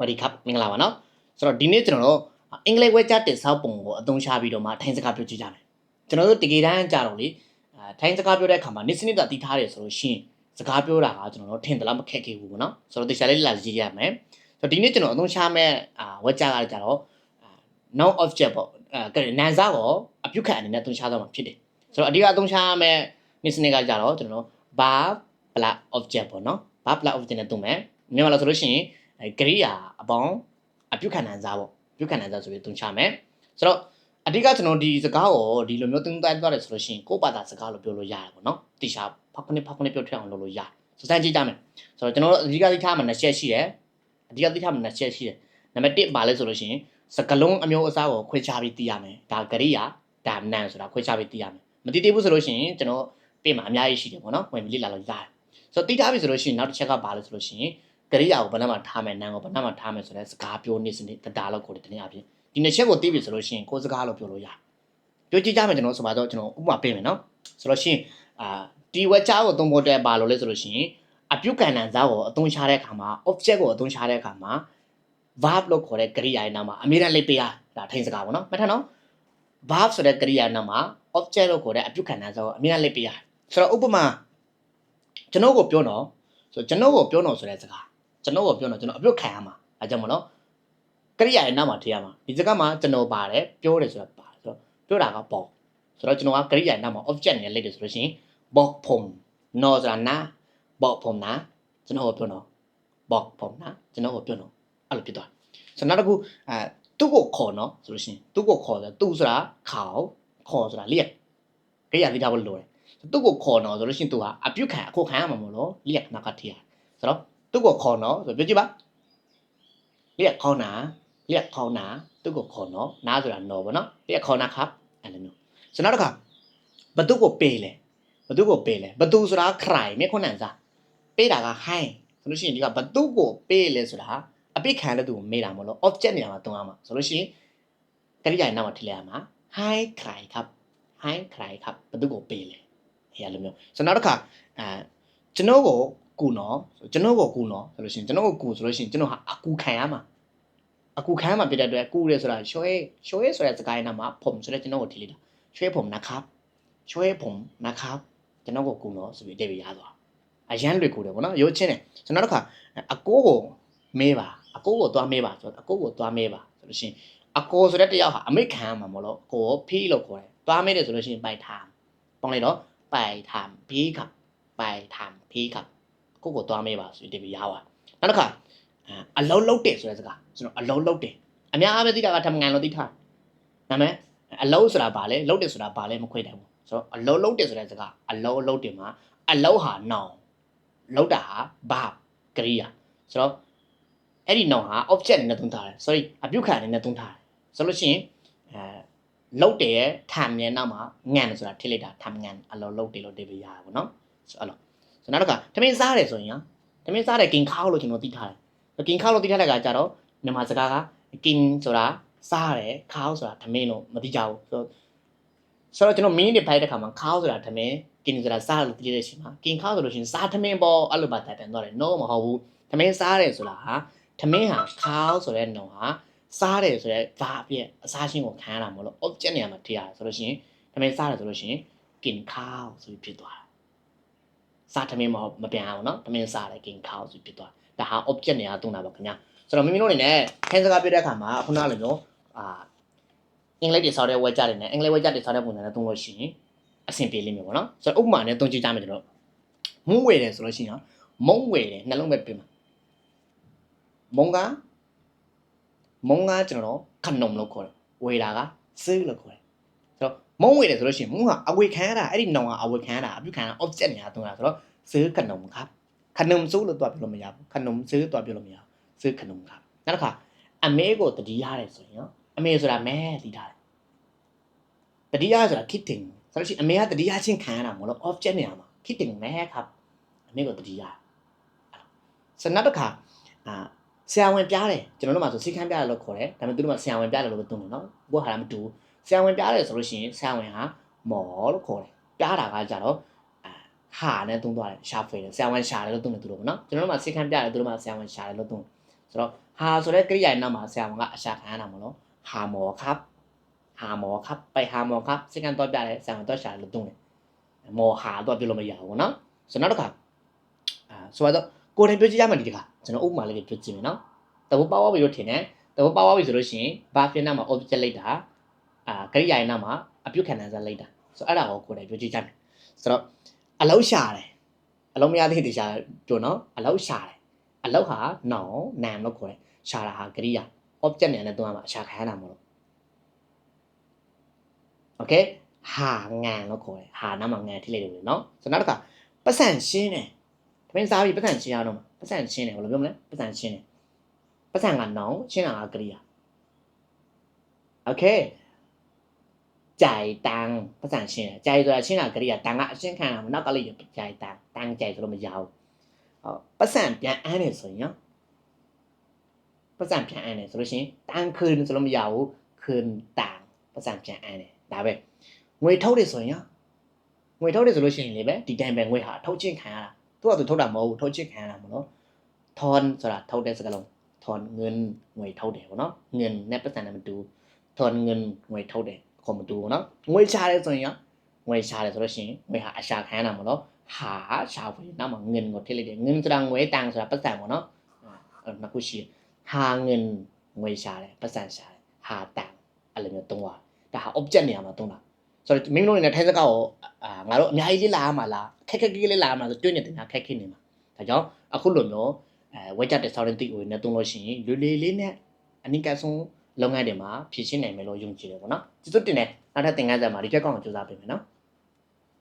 ဝဒီကပ်မင်္ဂလာပါနော်ဆိုတော့ဒီနေ့ကျွန်တော်တို့အင်္ဂလိပ်ဝဲကြားတင်ဆောက်ပုံကိုအသုံးချပြီးတော့မှထိုင်းစကားပြောကြည့်ကြမယ်ကျွန်တော်တို့တကယ်တမ်းကြတော့လေအဲထိုင်းစကားပြောတဲ့အခါမှာနေစနစ်တာတည်ထားတယ်ဆိုလို့ရှိရင်စကားပြောတာကကျွန်တော်တို့ထင်တယ်လားမခက်ခဲဘူးပေါ့နော်ဆိုတော့တခြားလေးလာကြည့်ရမယ်ဆိုတော့ဒီနေ့ကျွန်တော်အသုံးချမဲ့အာဝဲကြားကကြတော့ non object ပေါ့အဲနန်စားကိုအပြုတ်ခတ်အနေနဲ့အသုံးချသွားမှာဖြစ်တယ်ဆိုတော့အဓိကအသုံးချမဲ့နေစနစ်ကကြတော့ကျွန်တော်တို့ bar plus object ပေါ့နော် bar plus object နဲ့သုံးမယ်မြန်မာလို့ဆိုလို့ရှိရင် အဲကရိယာအပေါင်းအပြုတ်ခံနိုင်စားပေါ့ပြုတ်ခံနိုင်စားဆိုပြီးသုံးချမယ်ဆိုတော့အဓိကကျွန်တော်ဒီစကားကိုဒီလိုမျိုးသုံးသပ်သွားတယ်ဆိုလို့ရှိရင်ကိုယ့်ဘာသာစကားလို့ပြောလို့ရတယ်ပေါ့နော်တိရှာဖောက်ခနဲ့ဖောက်ခနဲ့ပြောထည့်အောင်လုပ်လို့ရတယ်စစမ်းကြည့်ကြမယ်ဆိုတော့ကျွန်တော်တို့အဓိကသိထားမှာနှစ်ချက်ရှိတယ်အဓိကသိထားမှာနှစ်ချက်ရှိတယ်နံပါတ်1ပါလဲဆိုလို့ရှိရင်စကလုံးအမျိုးအစားကိုခွဲခြားပြီးသိရမယ်ဒါကရိယာဒါနန်ဆိုတာခွဲခြားပြီးသိရမယ်မသိသေးဘူးဆိုလို့ရှိရင်ကျွန်တော်ပြင်မှာအများကြီးရှိတယ်ပေါ့နော်ဝင်ပြီးလေ့လာလို့ရတယ်ဆိုတော့သိထားပြီဆိုလို့ရှိရင်နောက်တစ်ချက်ကပါလဲဆိုလို့ရှိရင် ကရိယာကိုဘယ်နှမှာထားမယ်နန်ကိုဘယ်နှမှာထားမယ်ဆိုတဲ့စကားပြောနေစနစ်တရားလောက်ကိုတနည်းအားဖြင့်ဒီနှစ်ချက်ကိုသိပြီဆိုလို့ရှိရင်ကိုယ်စကားလို့ပြောလို့ရတယ်ပြောကြည့်ကြမယ်ကျွန်တော်ဆိုပါတော့ကျွန်တော်ဥပမာပေးမယ်နော်ဆိုတော့ရှင်အာဒီဝက်ချာကိုသုံးဖို့အတွက်ပါလို့လဲဆိုလို့ရှိရင်အပြုတ်ကန်နန်စားကိုအသုံးချတဲ့အခါမှာ object ကိုအသုံးချတဲ့အခါမှာ verb လို့ခေါ်တဲ့ကရိယာရဲ့နာမအမြဲတမ်းလေးပေးရဒါထိုင်စကားပေါ့နော်မှတ်ထားနော် verb ဆိုတဲ့ကရိယာနာမ object လို့ခေါ်တဲ့အပြုတ်ခံနန်းစားကိုအမြဲတမ်းလေးပေးရဆိုတော့ဥပမာကျွန်တော်ကိုပြောတော့ဆိုကျွန်တော်ကိုပြောတော့ဆိုတဲ့စကား ကျွန်တော်ကိုပြောတော့ကျွန်တော်အပြုတ်ခံရမှာအဲကြောင့်မလို့ကရိယာရဲ့နားမှာထည့်ရမှာဒီစကားမှာကျွန်တော်ပါတယ်ပြောတယ်ဆိုတာပါတယ်ဆိုတော့ပြောတာကပေါ့ဆိုတော့ကျွန်တော်ကကရိယာရဲ့နားမှာ object နဲ့လိုက်တယ်ဆိုလို့ရှိရင်ဘော့ဖုံနော်ဆိုတာနာဘော့ဖုံနာကျွန်တော်ကိုပြောတော့ဘော့ဖုံနာကျွန်တော်ကိုပြောတော့အဲ့လိုဖြစ်သွားဆိုတော့နောက်တစ်ခုအဲသူ့ကိုခေါ်နော်ဆိုလို့ရှိရင်သူ့ကိုခေါ်တယ်သူ့ဆိုတာခေါ်ခေါ်ဆိုတာလျက်ကရိယာသိတာဘလို့လိုတယ်သူ့ကိုခေါ်နော်ဆိုလို့ရှိရင်သူဟာအပြုတ်ခံအခုခံရမှာမလို့လျက်ခဏကထည့်ရဆိုတော့ tức của khó nó rồi biết chứ bác liệt khó ná liệt khó ná tức của khó nó ná rồi là nó và nó liệt khó ná khắp anh là nó sau đó đó cả bắt tức của bề lệ bắt tức của bề lệ bắt tức rồi khải mấy con nàng ra bề là cái hai sau đó xin đi cả bắt tức của bề lệ rồi đó à bề khai là tụi mày làm mà lo object này mà tụi mà sau đó xin cái gì nào mà thì làm mà hai khải khắp hai khải khắp bắt tức của bề lệ အဲ့လိုမျိုးကျွန်တော်တို့ခါအဲကျွန်တော်ကို ကူနော်ကျွန်တော်ကိုကူနော်ဆိုလို့ရှိရင်ကျွန်တော်ကိုကူဆိုလို့ရှိရင်ကျွန်တော်ဟာအကူခံရမှာအကူခံရမှာဖြစ်တဲ့အတွက်ကူရဲဆိုတာရွှဲရွှဲဆိုတဲ့စကားရင်းနာမှာผมဆိုတဲ့ကျွန်တော်ကိုထည့်လိုက်တာရွှဲผมนะครับရွှဲผมนะครับကျွန်တော်ကိုကူနော်ဆိုပြီးတည့်ပြီးရသွားအရန်လွေကူတယ်ဗောနော်ရိုးချင်းတယ်ဆိုတော့နောက်တစ်ခါအကိုကိုမေးပါအကိုကိုသွားမေးပါဆိုတော့အကိုကိုသွားမေးပါဆိုလို့ရှိရင်အကိုဆိုတဲ့တယောက်ဟာအမိတ်ခံရမှာမလို့ကိုကိုဖီးလို့ခေါ်တယ်သွားမေးတယ်ဆိုလို့ရှိရင်ပိုက်ထားပေါင်းလိုက်တော့ပိုက်ထားဖီးကပိုက်ထားဖီးက ကိုကိုသွားမေးပါဆိုပြီးတည့်ပြီးရသွားနောက်တစ်ခါအလုံးလုံးတယ်ဆိုတဲ့စကားကျွန်တော်အလုံးလုံးတယ်အများအားဖြင့်သိတာကထမငန်လို့သိထားနာမည်အလုံးဆိုတာဘာလဲလုံးတယ်ဆိုတာဘာလဲမခွေတယ်ဘူးဆိုတော့အလုံးလုံးတယ်ဆိုတဲ့စကားအလုံးအလုံးတယ်မှာအလုံးဟာနောင်လုံးတာဟာဘာကရိယာဆိုတော့အဲ့ဒီနောင်ဟာ object နဲ့သုံးထားတယ် sorry အပြုခံအနေနဲ့သုံးထားတယ်ဆိုလို့ရှိရင်အဲလုံးတယ်ရဲ့ထမ်ရဲ့နောက်မှာငံတယ်ဆိုတာထိလိုက်တာထမ်ငံအလုံးလုံးတယ်လို့တေးပြရတယ်ပေါ့နော်ဆိုအဲ့လို ဆိုနောက်တစ်ခါထမင်းစားတယ်ဆိုရင်ဟာထမင်းစားတယ်ကင်ခါလို့ကျွန်တော်သိထားတယ်ကင်ခါလို့သိထားတဲ့ကကြတော့မြန်မာစကားကကင်ဆိုတာစားတယ်ခါဆိုတာထမင်းလို့မသိကြဘူးဆိုတော့ဆိုတော့ကျွန်တော်မင်းတွေဖိုက်တဲ့ခါမှာခါဆိုတာထမင်းကင်ဆိုတာစားလို့သိတဲ့အချိန်မှာကင်ခါဆိုလို့ရှိရင်စားထမင်းပေါ့အဲ့လိုပါတတ်တယ်တော့တယ် no မဟုတ်ဘူးထမင်းစားတယ်ဆိုတာဟာထမင်းဟာခါဆိုတဲ့နှုံဟာစားတယ်ဆိုတဲ့ဘာအပြည့်အစားချင်းကိုခံရတာမဟုတ်လို့ object နေရာမှာထည့်ရတယ်ဆိုလို့ရှိရင်ထမင်းစားတယ်ဆိုလို့ရှိရင်ကင်ခါဆိုပြီးဖြစ်သွားတာ စားထမင်းမဟုတ်မပြန်အောင်နော်ထမင်းစားတယ်ကင်ခါဆိုပြီးဖြစ်သွားဒါဟာ object နေရာတုံးတာပါခင်ဗျာဆိုတော့မိမိတို့အနေနဲ့ခန်းစကားပြတဲ့အခါမှာခုနလိုမျိုးအာအင်္ဂလိပ်တွေဆောက်တဲ့ဝက်ကြတွေနဲ့အင်္ဂလိပ်ဝက်ကြတွေဆောက်တဲ့ပုံစံနဲ့သုံးလို့ရှိရင်အဆင်ပြေလိမ့်မယ်ပေါ့နော်ဆိုတော့ဥပမာနဲ့သုံးကြည့်ကြမယ်ကျွန်တော်မုံဝယ်တယ်ဆိုလို့ရှိရင်မုံဝယ်တယ်နှလုံးပဲပြင်မှာမုံကမုံကကျွန်တော်ခနုံလို့ခေါ်တယ်ဝယ်တာကစေးလို့ခေါ်တယ်ဆိုတော့ မုံဝယ်တယ်ဆိုလို့ရှိရင်မုံကအဝယ်ခံရတာအဲ့ဒီနှုံကအဝယ်ခံရတာအပြုခံရတာ object နေတာသုံးတာဆိုတော့စေးခနုံครับခနုံစိုးလို့တွားပြလို့မရဘူးခနုံစေးတွားပြလို့မရဘူးစေးခနုံครับနောက်တစ်ခါအမေကိုတတိရတယ်ဆိုရင်နော်အမေဆိုတာမဲသိထားတယ်တတိယဆိုတာ kidding ဆိုလို့ရှိရင်အမေကတတိယချင်းခံရတာမဟုတ်လို့ object နေရာမှာ kidding မဲครับအမေကိုတတိယစနောက်တစ်ခါအာဆရာဝန်ပြားတယ်ကျွန်တော်တို့မှာဆိုစိတ်ခမ်းပြတယ်လို့ခေါ်တယ်ဒါပေမဲ့သူတို့မှာဆရာဝန်ပြတယ်လို့ပဲသုံးတယ်နော်ဘုဟာမတူ ဆရာဝန်ပြားတယ်ဆိုလို့ရှိရင်ဆရာဝန်ဟာမော်လို့ခေါ်တယ်ပြားတာကကြတော့အာဟာနဲ့သုံးသွားတယ်ရှာဖွေတယ်ဆရာဝန်ရှာတယ်လို့သုံးတယ်သူတို့ပေါ့နော်ကျွန်တော်တို့မှာစိတ်ခမ်းပြတယ်သူတို့မှာဆရာဝန်ရှာတယ်လို့သုံး ဆိုတော့ဟာဆိုတဲ့ကရိယာရဲ့နောက်မှာဆရာဝန်ကအရှာခံရတာမလို့ဟာမောครับဟာမောครับไปဟာမောครับစကန်တော့ပြတယ်ဆရာဝန်တော့ရှာလို့တုံးတယ်မောဟာတော့ပြောလို့မရဘူးเนาะဆိုတော့နောက်တစ်ခါအာဆိုတော့ကိုယ်တိုင်ပြောကြည့်ရမယ်ဒီတခါကျွန်တော်ဥပမာလေးတွေပြောကြည့်မယ်เนาะတဘောပါဝါပြီလို့ထင်တယ်တဘောပါဝါပြီဆိုလို့ရှိရင်ဘာဖြစ်နာမှာ object လိုက်တာ အာကရိယာရဲ့နောက်မှာအပြုတ်ခံနိုင်စားလိုက်တာဆိုတော့အဲ့ဒါကိုကိုယ်တိုင်ပြောကြည့်ကြမယ်ဆိုတော့အလောက်ရှာတယ်အလုံးမရသေးတဲ့ရှာပြောနော်အလောက်ရှာတယ်အလောက်ဟာနောင်နံလို့ခေါ်တယ်ရှာတာဟာကရိယာ object နဲ့လည်းတွန်းရမှာအရှာခံရတာမလို့ okay ဟာငံလို့ခေါ်တယ်ဟာနောက်မှာငံထိလိုက်တယ်လို့နော်ဆိုတော့နောက်တစ်ခါပတ်စံရှင်းတယ်တမင်းစားပြီးပတ်စံရှင်းရတော့မှာပတ်စံရှင်းတယ်ဘယ်လိုပြောမလဲပတ်စံရှင်းတယ်ပတ်စံကနောင်ရှင်းတာကကရိယာ okay ကြိုင်တန်းပတ်စံရှင်းတယ်ကြိုင်ဆိုတာရှင်းတာကရိယာတန်းကအရှင်းခံတာမနောက်ကလေးကြိုင်တန်းတန်းကြိုင်ဆိုလို့မရဘူးဟောပတ်စံပြန်အန်းတယ်ဆိုရင်ရောပတ်စံပြန်အန်းတယ်ဆိုလို့ရှိရင်တန်းคืนဆိုလို့မရဘူးคืนတန်းပတ်စံပြန်အန်းတယ်ဒါပဲငွေထုတ်တယ်ဆိုရင်ရောငွေထုတ်တယ်ဆိုလို့ရှိရင်လေပဲဒီတိုင်းပဲငွေဟာထုတ်ချင်းခံရတာသူကသူထုတ်တာမဟုတ်ဘူးထုတ်ချင်းခံရတာမလို့ทอนဆိုတာထုတ်တဲ့စကားလုံးทอนเงินငွေထုတ်တယ်ပေါ့နော်เงินနဲ့ပတ်စံနဲ့မတူทอนเงินငွေထုတ်တယ် ခေါ်မတူဘူးနော်ငွေရှာတယ်ဆိုရင်ရောငွေရှာတယ်ဆိုလို့ရှိရင်ငွေဟာအရှာခံရတာမလို့ဟာရှာဖွေနောက်မှာเงินကိုထည့်လိုက်တယ်เงินဆိုတာငွေတန်ဆိုတာပတ်စံပေါ့နော်အဲ့နှစ်ခုရှိတယ်ဟာเงินငွေရှာတယ်ပတ်စံရှာတယ်ဟာတန်အဲ့လိုမျိုးသုံးပါဒါဟာ object နေရာမှာသုံးတာဆိုတော့မိမတို့နေတဲ့ထိုင်းစကားကိုအာငါတို့အများကြီးလေးလာရမှာလားခက်ခက်ကြီးလေးလာရမှာဆိုတွင်းနေတင်တာခက်ခက်နေမှာဒါကြောင့်အခုလိုမျိုးအဲဝက်ကြတဲ့ sound တိကိုနဲ့သုံးလို့ရှိရင်လွယ်လေလေးနဲ့အနိကဆုံး လုပ်ငန်းတွေမှာဖြည့်ရှင်းနိုင်မယ်လို့ယုံကြည်တယ်ပေါ့နော်ကျေးဇူးတင်တယ်နောက်ထပ်သင်ခန်းစာမှာဒီချက်ကောင်းကိုစူးစမ်းပေးမယ်နော်